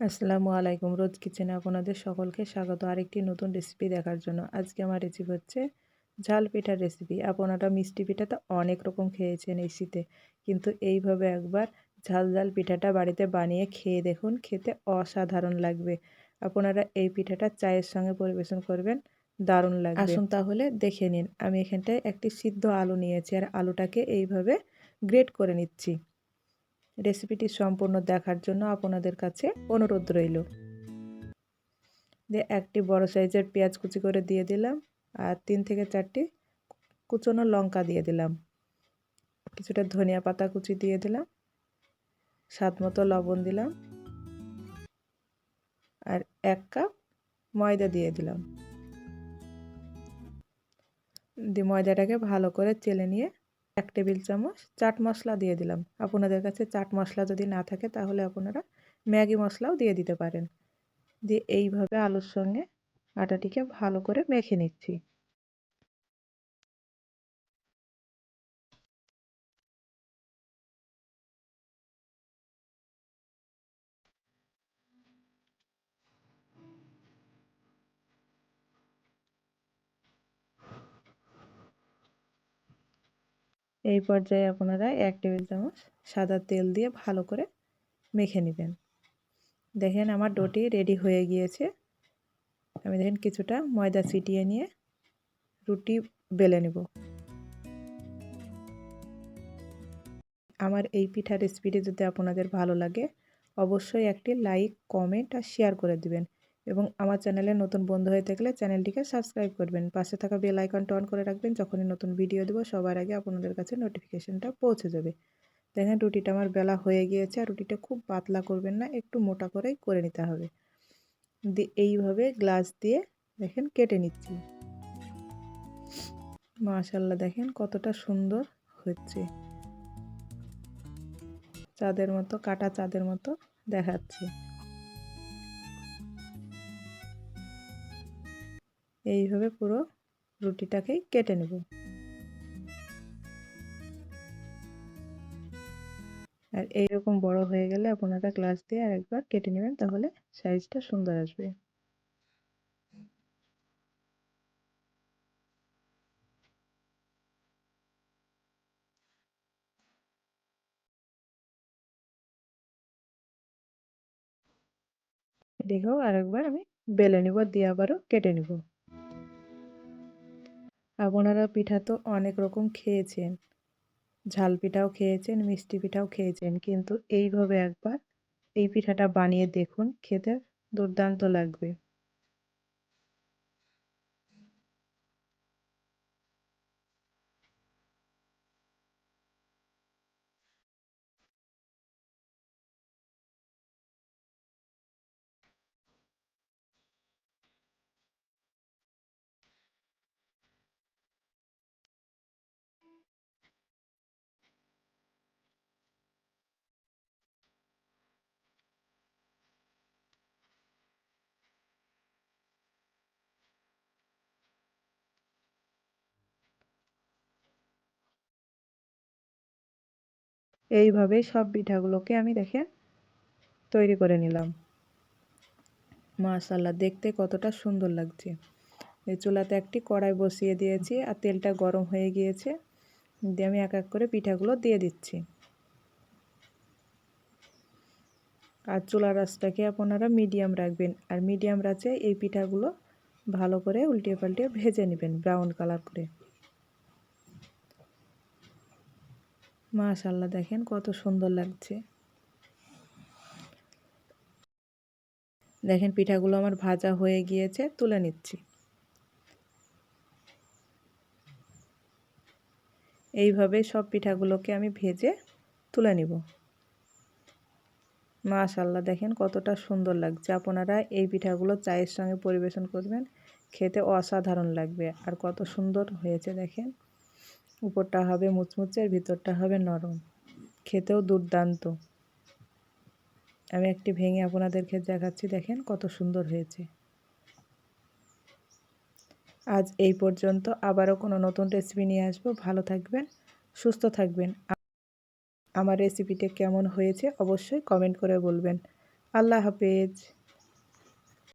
আসসালামু আলাইকুম। রোজ কিচেনে আপনাদের সকলকে স্বাগত। আরেকটি নতুন রেসিপি দেখার জন্য আজকে আমার রেসিপি হচ্ছে ঝাল পিঠার রেসিপি আপনারা মিষ্টি পিঠাটা অনেক রকম খেয়েছেন এই শীতে। কিন্তু এইভাবে একবার ঝাল ঝাল পিঠাটা বাড়িতে বানিয়ে খেয়ে দেখুন, খেতে অসাধারণ লাগবে। আপনারা এই পিঠাটা চায়ের সঙ্গে পরিবেশন করবেন, দারুণ লাগবে। আসুন তাহলে দেখে নিন। আমি এখানটায় একটি সিদ্ধ আলু নিয়েছি আর আলুটাকে এইভাবে গ্রেট করে নিচ্ছি। রেসিপিটি সম্পূর্ণ দেখার জন্য আপনাদের কাছে অনুরোধ রইল। দিয়ে একটি বড় সাইজের পেঁয়াজ কুচি করে দিয়ে দিলাম আর তিন থেকে চারটি কুচনো লঙ্কা দিয়ে দিলাম। কিছুটা ধনিয়া পাতা কুচি দিয়ে দিলাম। স্বাদ মতো লবণ দিলাম। আর এক কাপ ময়দা দিয়ে দিলাম। দিয়ে ময়দাটাকে ভালো করে চেলে নিয়ে এক টেবিল চামচ চাট মশলা দিয়ে দিলাম। আপনাদের কাছে চাট মশলা যদি না থাকে, তাহলে আপনারা ম্যাগি মশলাও দিয়ে দিতে পারেন। দিয়ে এইভাবে আলুর সঙ্গে আটাটিকে ভালো করে মেখে নিচ্ছি। এই পর্যায়ে আপনারা এক টেবিল চামচ সাদা তেল দিয়ে ভালো করে মেখে নেবেন। দেখেন আমার ডোটি রেডি হয়ে গিয়েছে। আমি দেখেন কিছুটা ময়দা ছিটিয়ে নিয়ে রুটি বেলে নেব। আমার এই পিঠার রেসিপিটি যদি আপনাদের ভালো লাগে, অবশ্যই একটি লাইক কমেন্ট আর শেয়ার করে দিবেন। এবং আমার চ্যানেলে নতুন বন্ধু হয়ে থাকলে চ্যানেলটিকে সাবস্ক্রাইব করবেন। পাশে থাকা বেল আইকনটা অন করে রাখবেন। যখনই নতুন ভিডিও দেবো, সবার আগে আপনাদের কাছে নোটিফিকেশনটা পৌঁছে যাবে। দেখেন, রুটিটা আমার বেলা হয়ে গিয়েছে আর রুটিটা খুব পাতলা করবেন না, একটু মোটা করেই করে নিতে হবে। এইভাবে গ্লাস দিয়ে দেখেন কেটে নিচ্ছি। মাশাল্লাহ দেখেন কতটা সুন্দর হচ্ছে। চাঁদের মতো, কাটা চাঁদের মতো দেখাচ্ছে। এইভাবে পুরো রুটিটাকেই কেটে নেব। আর এইরকম বড় হয়ে গেলে আপনারা গ্লাস দিয়ে আর একবার কেটে নেবেন, তাহলে সাইজটা সুন্দর আসবে। দেখো আরেকবার আমি বেলে নিব, দিয়ে আবারও কেটে নিব। আপনারা পিঠা তো অনেক রকম খেয়েছেন। ঝাল পিঠাও খেয়েছেন, মিষ্টি পিঠাও খেয়েছেন, কিন্তু এইভাবে একবার এই পিঠাটা বানিয়ে দেখুন, খেতে দুর্দান্ত লাগবে। এইভাবেই সব পিঠাগুলোকে আমি দেখে তৈরি করে নিলাম। মাশাল্লাহ দেখতে কতটা সুন্দর লাগছে। এই চুলাতে একটি কড়াই বসিয়ে দিয়েছি আর তেলটা গরম হয়ে গিয়েছে। দিয়ে আমি এক এক করে পিঠাগুলো দিয়ে দিচ্ছি। আর চুলা রাসটাকে আপনারা মিডিয়াম রাখবেন। আর মিডিয়াম রাচে এই পিঠাগুলো ভালো করে উল্টিয়ে পাল্টিয়ে ভেজে নেবেন, ব্রাউন কালার করে। মাশাল্লাহ দেখেন কত সুন্দর লাগছে। দেখেন পিঠাগুলো আমার ভাজা হয়ে গিয়েছে, তুলে নিচ্ছি। এইভাবে সব পিঠাগুলোকে আমি ভেজে তুলে নিব। মাশাল্লাহ দেখেন কতটা সুন্দর লাগছে। আপনারা এই পিঠাগুলো চায়ের সঙ্গে পরিবেশন করবেন, খেতে অসাধারণ লাগবে আর কত সুন্দর হয়েছে, দেখেন। উপরটা হবে মুচমুচে আর ভিতরটা হবে নরম। খেতেও দুর্দান্ত। আমি একটি ভেঙে আপনাদেরকে দেখাচ্ছি, দেখেন কত সুন্দর হয়েছে। আজ এই পর্যন্ত আবারও কোনো নতুন রেসিপি নিয়ে আসব। ভালো থাকবেন, সুস্থ থাকবেন। আমার রেসিপিটা কেমন হয়েছে অবশ্যই কমেন্ট করে বলবেন। আল্লাহ হাফেজ।